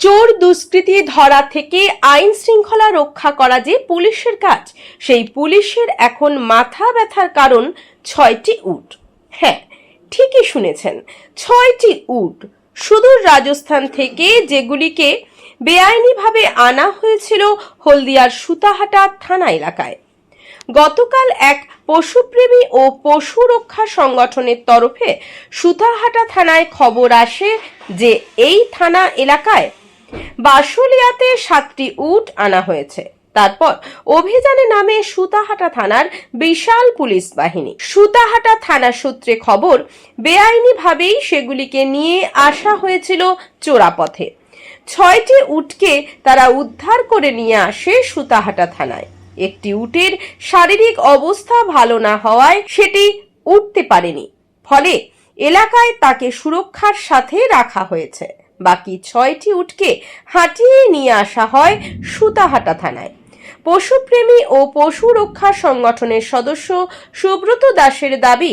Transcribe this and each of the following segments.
চোর দুষ্কৃতি ধরা থেকে আইন শৃঙ্খলা রক্ষা করা যে পুলিশের কাজ, সেই পুলিশের এখন মাথা ব্যথার কারণ ছয়টি উট। হ্যাঁ ঠিকই শুনেছেন, ছয়টি উট। সুদূর রাজস্থান থেকে যেগুলিকে বেআইনিভাবে আনা হয়েছিল হলদিয়ার সুতাহাটা থানা এলাকায়। গতকাল এক পশুপ্রেমী ও পশু রক্ষা সংগঠনের তরফে সুতাহাটা থানায় খবর আসে যে এই থানা এলাকায় বাসুলিয়াতে সাতটি উট আনা হয়েছে। তারপর অভিযানে নামে সুতাহাটা থানার বিশাল পুলিশ বাহিনী। সুতাহাটা থানা সূত্রে খবর, বেআইনিভাবেই সেগুলিকে নিয়ে আসা হয়েছিল চোরাপথে। ছয়টি উটকে তারা উদ্ধার করে নিয়ে আসে সুতাহাটা থানায়। একটি উটের শারীরিক অবস্থা ভালো না হওয়ায় সেটি উঠতে পারেনি। ফলে এলাকায় তাকে সুরক্ষার সাথে রাখা হয়েছে। বাকি ছয়টি উটকে হাঁটিয়ে নিয়ে আসা হয় সুতাহাটা থানায়। পশুপ্রেমী ও পশু রক্ষা সংগঠনের সদস্য সুব্রত দাসের দাবি,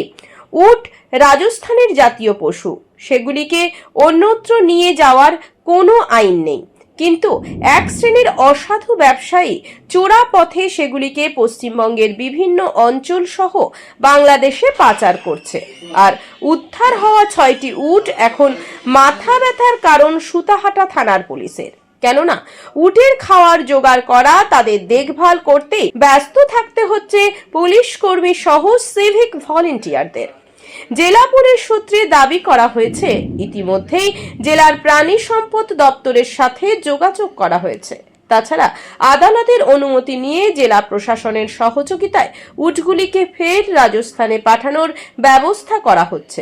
উট রাজস্থানের জাতীয় পশু, সেগুলিকে অন্যত্র নিয়ে যাওয়ার কোনো আইন নেই। কিন্তু এক শ্রেণির অসাধু ব্যবসায়ী চোরা পথে সেগুলিকে পশ্চিমবঙ্গের বিভিন্ন অঞ্চল সহ বাংলাদেশে পাচার করছে। আর উদ্ধার হওয়া ছয়টি উট এখন মাথা ব্যথার কারণ সুতাহাটা থানার পুলিশের। কেননা, উটের খাওয়ার জোগাড় করা, তাদের দেখভাল করতে ব্যস্ত থাকতে হচ্ছে পুলিশ কর্মী সহ সিভিক ভলেন্টিয়ারদের। জেলা পুলিশ সূত্রে দাবি করা হয়েছে, ইতিমধ্যেই জেলার প্রাণী সম্পদ দপ্তরের সাথে যোগাযোগ করা হয়েছে। তাছাড়া আদালতের অনুমতি নিয়ে জেলা প্রশাসনের সহযোগিতায় উটগুলিকে ফের রাজস্থানে পাঠানোর ব্যবস্থা করা হচ্ছে।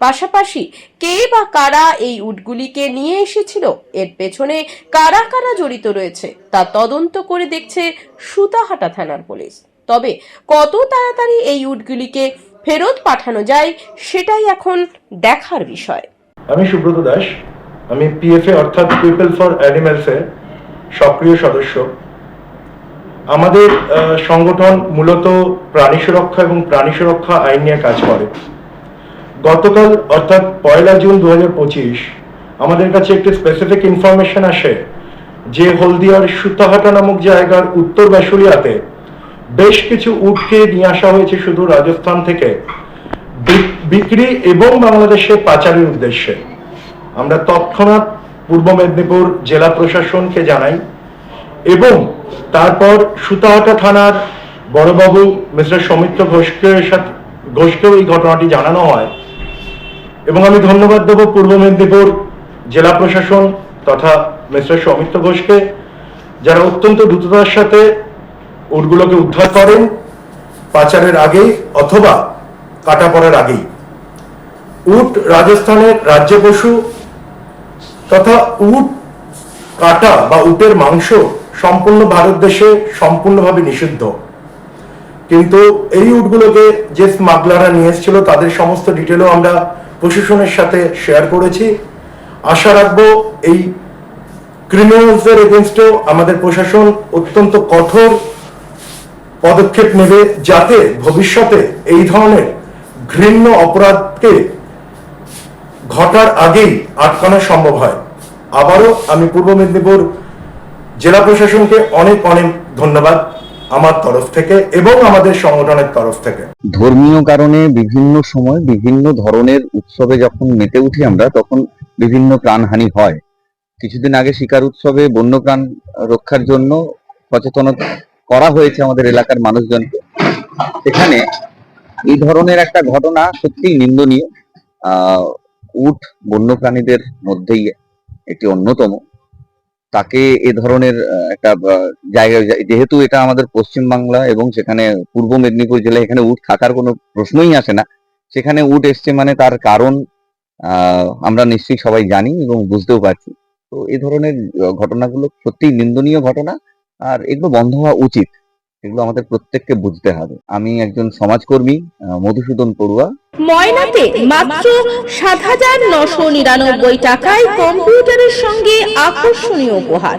পাশাপাশি কে বা কারা এই উটগুলিকে নিয়ে এসেছিল, এর পেছনে কারা কারা জড়িত রয়েছে, তা তদন্ত করে দেখছে সুতাহাটা থানার পুলিশ। তবে কত তাড়াতাড়ি এই উটগুলিকে ফেরত পাঠানো যায়, সেটাই এখন দেখার বিষয়। আমি সুব্রত দাস। আমি পিএফএ অর্থাৎ পিপল ফর অ্যানিম্যালসের সক্রিয় সদস্য। আমাদের সংগঠন মূলত প্রাণী সুরক্ষা এবং প্রাণী সুরক্ষা আইন নিয়ে কাজ করে। গতকাল, অর্থাৎ পয়লা জুন দু হাজার পঁচিশ, আমাদের কাছে একটি স্পেসিফিক ইনফরমেশন আসে যে হলদিয়ার সুতাহাটা নামক জায়গার উত্তর বাসুলিয়াতে বেশ কিছু উটকে নিয়ে আসা হয়েছে শুধু রাজস্থান থেকে। বিক্রি এবং বাংলাদেশে পাচারের উদ্দেশ্যে। আমরা তৎক্ষণাৎ পূর্ব মেদিনীপুর জেলা প্রশাসনকে জানাই এবং তারপর সুতাহাটা থানার বড়বাবু, মিস্টার সৌমিত্র ঘোষকে সাথে ঘোষকেও এই ঘটনাটি জানানো হয়। এবং আমি ধন্যবাদ দেব পূর্ব মেদিনীপুর জেলা প্রশাসন তথা মিস্টার সৌমিত্র ঘোষকে, যারা অত্যন্ত দ্রুততার সাথে উটগুলোকে উদ্ধার করেন পাচারের আগেই অথবা কাটা পড়ার আগেই। উট রাজস্থানের রাজ্য পশু তথা উট কাটা বা উটের মাংস সম্পূর্ণ ভারত দেশে সম্পূর্ণভাবে নিষিদ্ধ। কিন্তু এই উটগুলোকে যে স্মাগলাররা নিয়ে এসেছিল, তাদের সমস্ত ডিটেলও আমরা প্রশাসনের সাথে শেয়ার করেছি। আশা রাখব এই ক্রিমিনালসদের এগেনস্টেও আমাদের প্রশাসন অত্যন্ত কঠোর পদক্ষেপ নেবে যাতে ভবিষ্যতে এই ধরনের ঘৃণ্য অপরাধকে ঘটার আগেই আটকানো সম্ভব হয়। আবারও আমি পূর্ব মেদিনীপুর জেলা প্রশাসনকে অনেক অনেক ধন্যবাদ আমার তরফ থেকে এবং আমাদের সংগঠনের তরফ থেকে। ধর্মীয় কারণে বিভিন্ন সময় বিভিন্ন ধরনের উৎসবে যখন মেতে উঠি আমরা, তখন বিভিন্ন প্রাণহানি হয়। কিছুদিন আগে শিকার উৎসবে বন্যপ্রাণ রক্ষার জন্য সচেতনতা করা হয়েছে আমাদের এলাকার মানুষজনকে। সেখানে এই ধরনের একটা ঘটনা সত্যিই নিন্দনীয়। আহ উট বন্যপ্রাণীদের মধ্যেই একটি অন্যতম। তাকে এ ধরনের একটা আহ, জায়গায় যেহেতু এটা আমাদের পশ্চিম বাংলা এবং সেখানে পূর্ব মেদিনীপুর জেলায় এখানে উট থাকার কোনো প্রশ্নই আসে না। সেখানে উট এসছে মানে তার কারণ আমরা নিশ্চয়ই সবাই জানি এবং বুঝতেও পারছি। তো এ ধরনের ঘটনাগুলো সত্যিই নিন্দনীয় ঘটনা। আর এগুলো বন্ধ হওয়া উচিত। এগুলো আমাদের প্রত্যেককে বুঝতে হবে। আমি একজন সমাজকর্মী মধুসূদন পড়ুয়া। ময়নাতে মাত্র সাত হাজার নশো নিরানব্বই টাকায় কম্পিউটারের সঙ্গে আকর্ষণীয় উপহার।